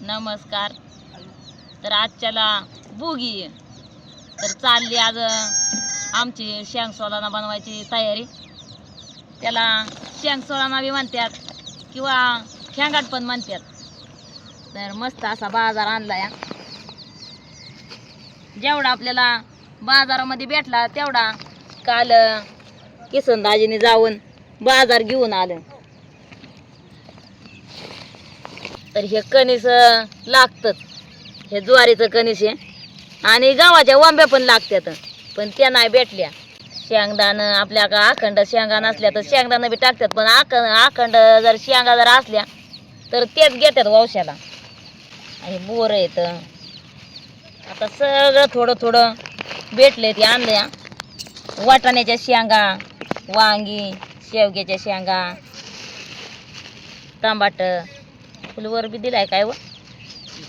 नमस्कार. तर आजच्याला बुगी तर चालली आज आमची शेंग सोलाना बनवायची तयारी. त्याला शेंग सोलाना बी म्हणतात किंवा खेंगाट पण म्हणतात तर मस्त असा बाजार आणला या. जेवढा आपल्याला बाजारामध्ये भेटला तेवढा काल अं, किसन दाजीने जाऊन बाजार घेऊन आलं. तर हे कणीस अं, हे ज्वारीचं कणीस आहे. आणि गव्हाच्या वांब्या पण लागतात पण त्या नाही भेटल्या. शेंगदाणं आपल्या का अखंड शेंगा नसल्या तर शेंगदाणं बी टाकतात. पण आख अखंड जर शेंगा जर असल्या तर तेच घेतात वावशाला. आणि बोर येत आता सगळं थोडं थोडं भेटले ते आणल्या. वाटाण्याच्या शेंगा वांगी शेवग्याच्या शेंगा टमाटर फुलवर बी दिलाय काय व?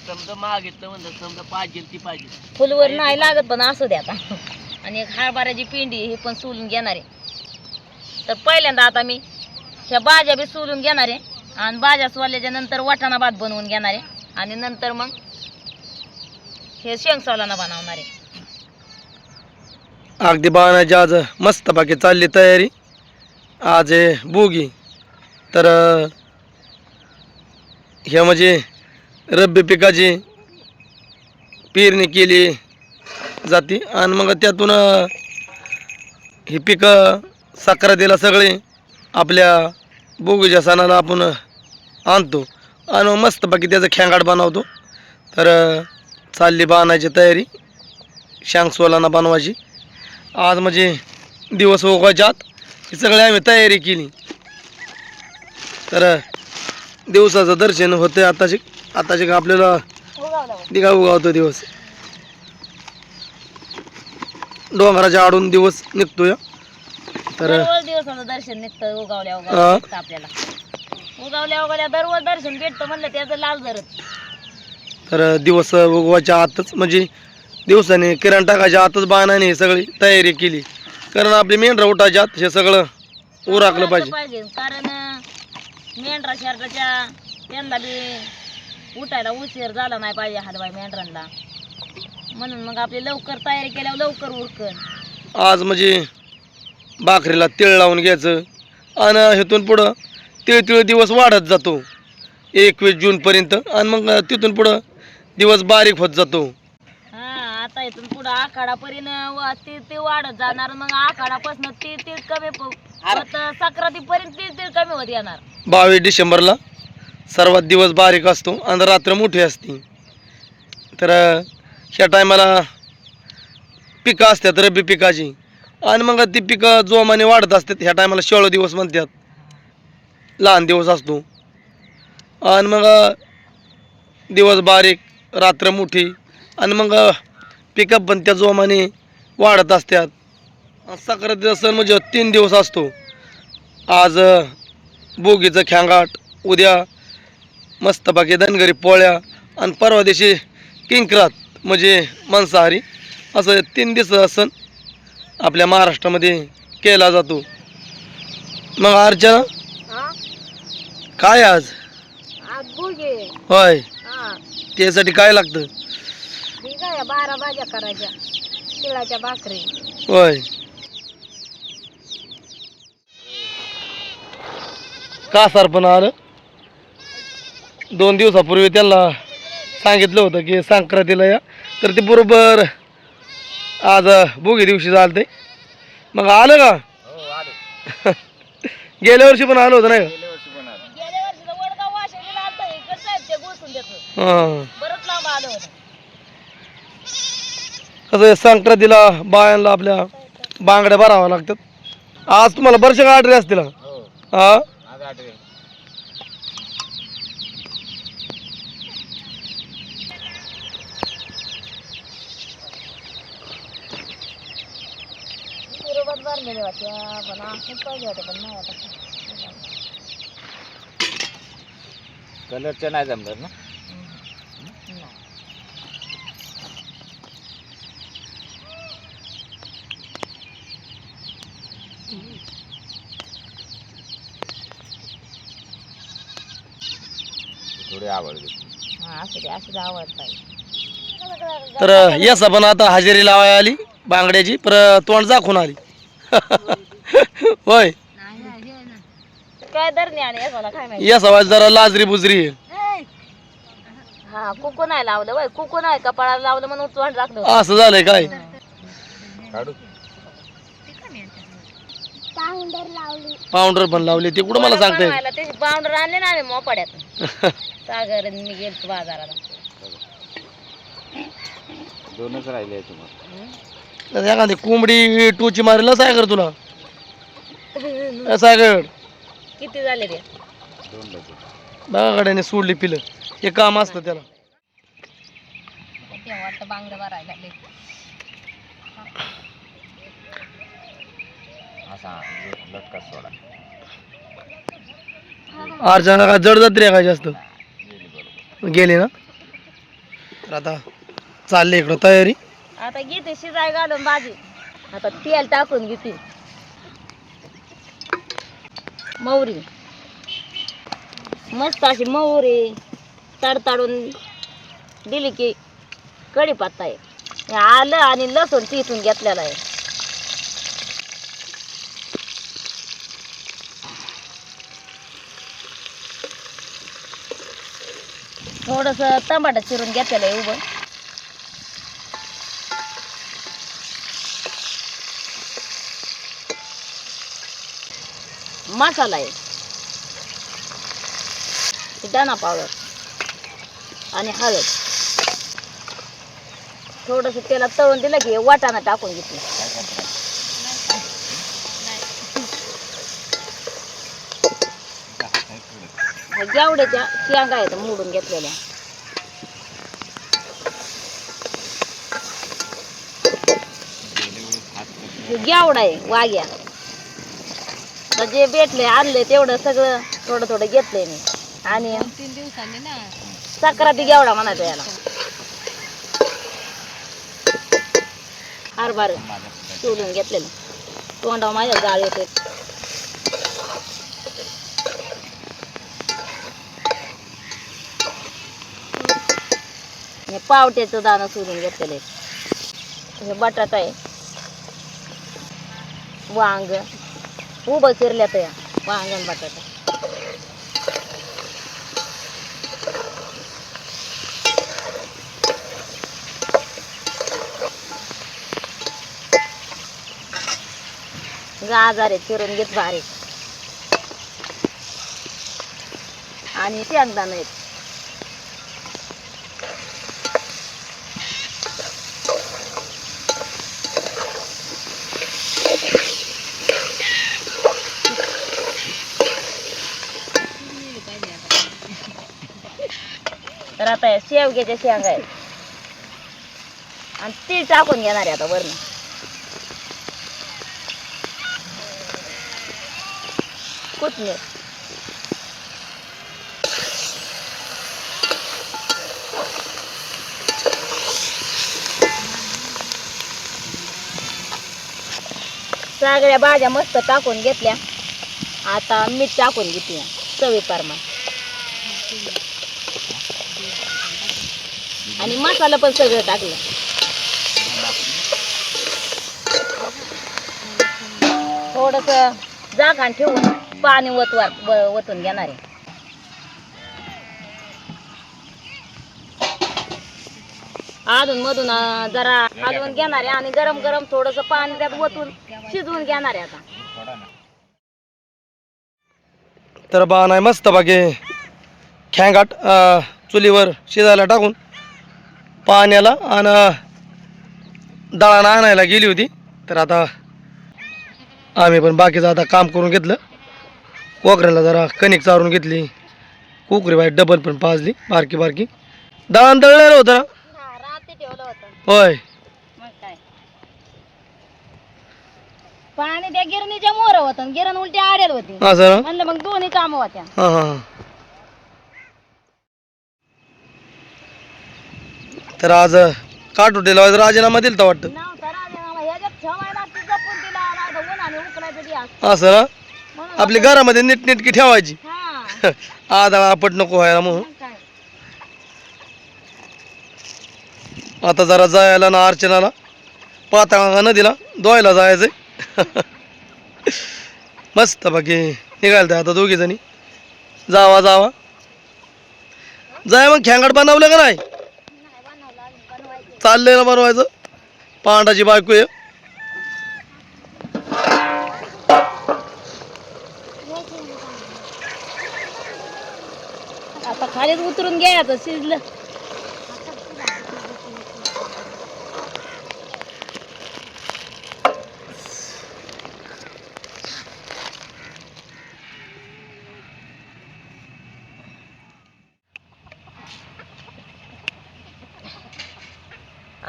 समजा मागितलं म्हणलं समजा पाहिजे ती पाहिजे. फुलवर नाही लागत पण असू द्या आता. आणि एक हरभऱ्याची पिंडी ही पण सोलून घेणार आहे. तर पहिल्यांदा आता मी ह्या भाज्या बी सोलून घेणार आहे. आणि भाज्या सोलल्याच्या नंतर वाटाणा भात बनवून घेणार आहे. आणि नंतर मग हे शेंग सोलाना बनवणार आहे. अगदी बाणाची आज मस्त बाकी चालली तयारी. आज आहे बोगी तर अं, ह्या म्हणजे रब्बी पिकाची पेरणी केली जाते. आणि मग त्यातून ही पिकं साखरातीला सगळे आपल्या बोगीच्या सणाला आपण आणतो. आणि मग मस्तपैकी त्याचं खेंगाट बनवतो. तर चालली बांधायची तयारी शांग बनवायची. आज म्हणजे दिवस उगवायच्या आत ही सगळी आम्ही तयारी केली. तर दिवसाचं दर्शन होतं आताची आताची का आपल्याला दिघा उगावतो दिवस. डोंगराच्या आडून दिवस निघतो या तर दररोज दिवसाचं दर्शन निघतं उगावल्या हा. उगावल्या भेटतं आपल्याला. उगावल्या उगावल्या दररोज दर्शन भेटतं म्हणलं त्याचं लाल धरत. तर दिवस उगवायच्या आतच म्हणजे दिवसाने किरण टाकायच्या आतच बाणाने ही सगळी तयारी केली. कारण आपली मेंढरा उठायच्या आत हे सगळं उराकलं पाहिजे. कारण मेंढरा शर्टाच्या त्यांना बी उठायला उशीर झाला नाही पाहिजे हलवाय मेंढरांना. म्हणून मग आपली लवकर तयारी केल्यावर लवकर उरकन. आज म्हणजे भाकरीला तिळ लावून घ्यायचं आणि हेतून पुढं तिळ तिळ दिवस वाढत जातो. एकवीस जूनपर्यंत आणि मग तिथून पुढं दिवस बारीक होत जातो. इथून पुढं आखाडापर्यंत तीळ तीळ वाढत जाणार मग आखाडापासून तीळ तीळ कमी सक्रातीपर्यंत तीळ तीळ कमी होत येणार. बावीस डिसेंबरला सर्वात दिवस बारीक असतो आणि रात्र मोठी असते. तर ह्या टायमाला पिकं असतात रब्बी पिकाची. आणि मग ती पिकं जोमाने वाढत असतात ह्या टायमाला शेळो दिवस म्हणतात. लहान दिवस असतो. आणि मग दिवस बारीक रात्र मोठी. आणि मग पिकअप पण त्या जोमाने वाढत असतात. सक्रातीचा सण म्हणजे तीन दिवस असतो. आज बोगीचं खेंगाट उद्या मस्तपैकी धनगरी पोळ्या आणि परवा दिवशी किंक्रात म्हणजे मांसाहारी. असं तीन दिवसाचा सण आपल्या महाराष्ट्रामध्ये केला जातो. मग अर्चना? काय आज? होय. त्यासाठी काय लागतं? बारा भाज्या करायच्या. तिळाच्या भाकरी. होय. का सरपण आलं? दोन दिवसापूर्वी त्यांना सांगितलं होतं की संक्रांतीला या. तर ते बरोबर आज बोगी दिवशी झालं ते मग आलं का? गेल्या वर्षी पण आलं होतं नाही का? गेल्या वर्षी वडगाव वाशिमला आलतं हे. कसं आहे ते गोसून देतो हां. बरंच लांब आलं होतं. कसं संक्रांतीला बायांना आपल्या बांगड्या भराव्या लागतात. आज तुम्हाला बरेचशा ऑर्डर असतील हा? हा? विरोबात भरलेले होत्या पण आपण पाहिजे होते पण नाही आता कलरच्या नाही जमलं ना नाही. आवडते. हा असू दे तर यसा पण आता हजेरी लावाय आली बांगड्याची पर तोंड दाखवून आली. होय. काय माहिती? जरा लाजरी बुजरी आहे. हा कुकू नाही लावलं वय कुकू नाही कपाळाला लावलं म्हणून तोंड राखलं असं झालंय काय? पावडर पण लावली. ते कुठं मला सांगताय? बनवायला ते बाउंडर आणले ना आम्ही मोपाड्यात. सागर आणि मी गेलतो बाजाराला. दोनच राहिले तुम्हाला. एखादी कोंबडी टोची मारेल काय कर तुला? ए, सागर. किती झाले रे दोन डझन बागाड्याने सोडली पिलं. हे काम असतं त्याला. ते वाटतं बांगड भरायला असा लटका सोडा. अर्चना का जड जात्री काय जास्त? गेली ना? तर आता चालले इकडं तयारी. आता घेते शिजाय घालून भाजी. आता तेल टाकून घेते. मोहरी मस्त अशी मोहरी तडतडून दिली की कढीपत्ता आहे. हे आलं आणि लसूण पिसून घेतलेला आहे. थोडस टमाटा चिरून घेतलेलं आहे उभं. मसाला आहे. दाणा पावडर आणि हळद. थोडस त्याला तळून दिलं की वाटाणा टाकून घेतली. गेवड्याच्या शेंगा आहेत मोडून घेतलेल्या. गेवडा आहे वाघ्या. आता जे भेटले आणले तेवढं सगळं थोडं थोडं घेतलंय मी. आणि तीन दिवसांनी ना. सक्राती गेवडा म्हणायचं याला. हरभर सोलून घेतलेलं. तोंडावर माझ्या जाळ येते. हे पावट्याचं दाणं सोडून घेतलेलं आहे. हे बटाटा आहे. वांग. उभं चिरल्यात या. वांग आणि बटाटा. गाजर आहे चिरून घेत बारीक आणि शेंगदाणा आहेत. तर आता या शेवग्याच्या शेंगा आहेत. आणि ती टाकून घेणार आहे आता वरण. कोथमीर सगळ्या भाज्या मस्त टाकून घेतल्या. आता मीठ टाकून घेते चवी प्रमाण आणि मसाला पण सगळं टाकलं. थोडस जागान ठेवून पाणी वतवा वतून घेणार आहे. अधून मधून जरा हलवून घेणार आहे आणि गरम गरम थोडस पाणी त्यात ओतून शिजवून घेणार आहे आता. तर बा नाही मस्त बाकी. खॅंगाट चुलीवर शिजायला टाकून पाण्याला आणि दळाणं आणायला गेली होती. तर आता आम्ही पण बाकीचं आता काम करून घेतलं. कोकऱ्याला जरा कणिक चारून घेतली. कोकरी बाई डबल पण पाजली बारकी बारकी. दळण दळलेलं होतं ना रात्री ठेवलं होतं. होय. पाणी त्या गिरणीच्या मोर होतं गिरण उलटी आडेल होती. म्हणलं मग दोन्ही कामं होत्या हां हां हां तर आज काटोटीला राजीनामा दिलता वाटतं नव्हता राजीनामा ह्याच्यात ठेवायला ती जपून दिला नाही तर उन्हाने उकडायचं गॅस असं ना? आपली घरामध्ये नीटनेटकी ठेवायची. हा. आदळा आपट नको व्हायला म्हणून. आता जरा जायला ना अर्चनाला. पाता नदीला धुवायला जायचंय. मस्त बाकी निघाल आता दोघी जणी जावा जावा. जाय मग खेंगड बनवलं का नाही? चाललंय ना बनवायचं. पांडाची बायको आहे. आता खालीच उतरून घ्यायचं शिजलं.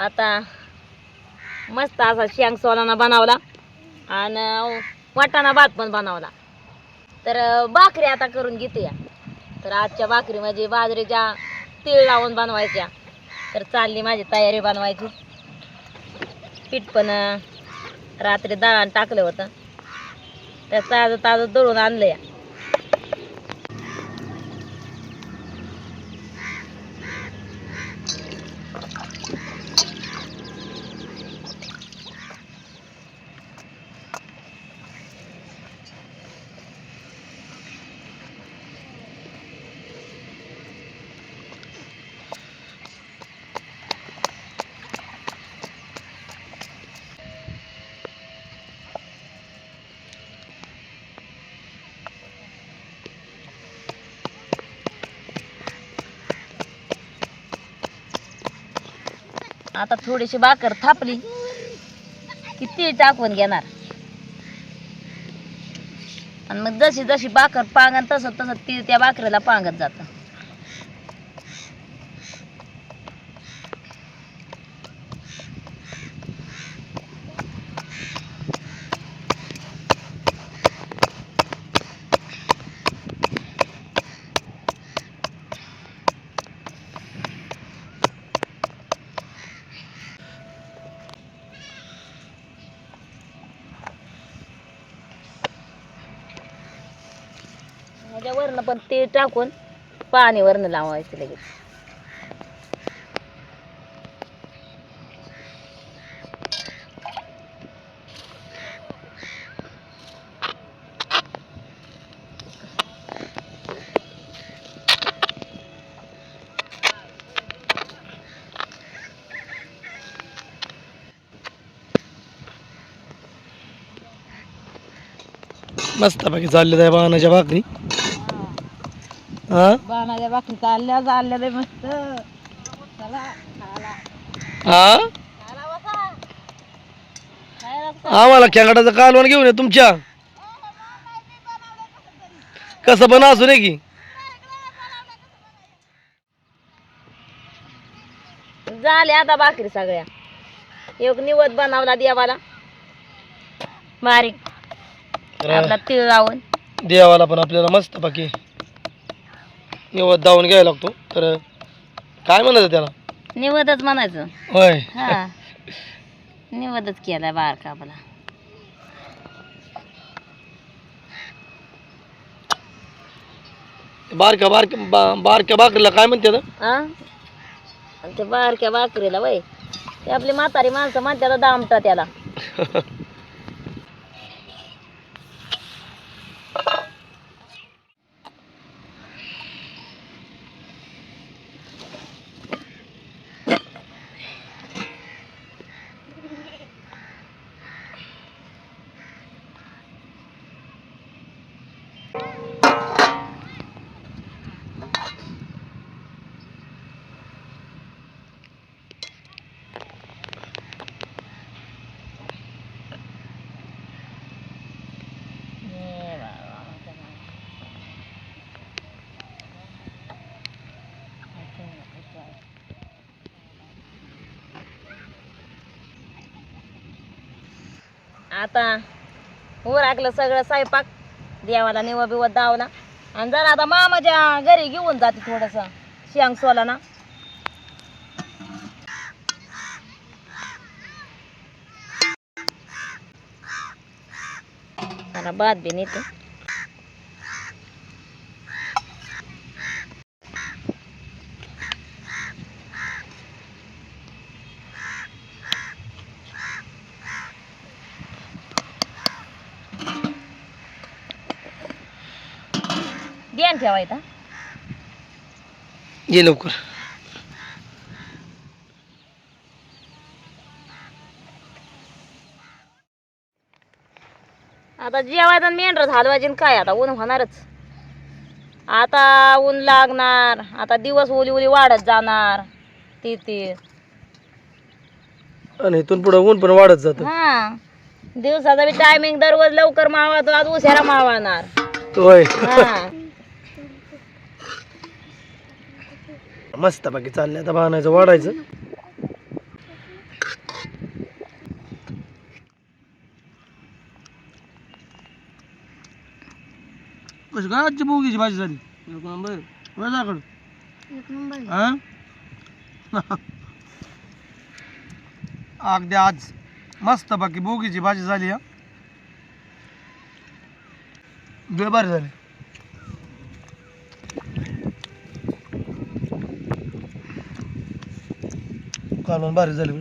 आता मस्त असा शेंग सोलाना बनवला. आणि वाटाणा भात पण बनवला. तर भाकरी आता करून घेते या तर आजच्या भाकरी म्हणजे बाजरीच्या तीळ लावून बनवायच्या. तर चालली माझी तयारी बनवायची. पीठ पण रात्री दळण टाकलं होतं. तर ताजं ताजं दळून आणलं या आता थोडीशी भाकर थापली की ती टाकून घेणार. आणि मग जशी जशी भाकर पांगन तसं तसं ती त्या भाकरीला पांगत जातं. ह्याच्या वरनं पण ते टाकून पाणी वरनं लावायचं लगेच. मस्त बाकी चालले आहे बाणाच्या भाकरी. बाणाच्या भाकरी चालल्या चालल्या रे मस्त. चला हा? खाला बसा. खायला आम्हाला कालवण घेऊन ये तुमच्या. कसं पण असू नये की. झाले आता भाकरी सगळ्या. एक निवत बनवला देवाला. बारीक. आपला तीळ लावून. देवाला पण आपल्याला मस्त बाकी निवत दावून घ्यायला लागतो. तर काय म्हणायचं त्याला? निवतच म्हणायचं. होय. हा. निवतच केलाय बारका आपला. बारक्या बारक्या बा- बारक्या भाकरीला काय म्हणते आता? हा आणि ते बारक्या भाकरीला वय. ते आपली म्हातारी माणसं म्हणतात दामटा त्याला. आता उराकलं सगळं स्वयंपाक. देवाला निवा बिवा दावला. आणि जरा आता मामाच्या घरी घेऊन जाते थोडस. शियांग सोला ना. भात बी नेते ठेवायचा? ये लवकर. आता जेवायचं मेंढर हलवायचे काय आता? ऊन होणारच. आता ऊन लागणार. आता दिवस ओली ओली वाढत जाणार. ती ती. आणि इथून पुढं ऊन पण वाढत जातं. हा. दिवसाचा बी टायमिंग दररोज लवकर मावळतो आज उशिरा मावळणार. होय. हा. मस्त बाकी चाललंय. आता बाणायचं वाढायचं. कशी काय आजची बोगीची भाजी झाली? वेळाकडं हा? अगदी आज मस्त बाकी बोगीची भाजी झाली हा. भारी झाली. कालवण भारी झाली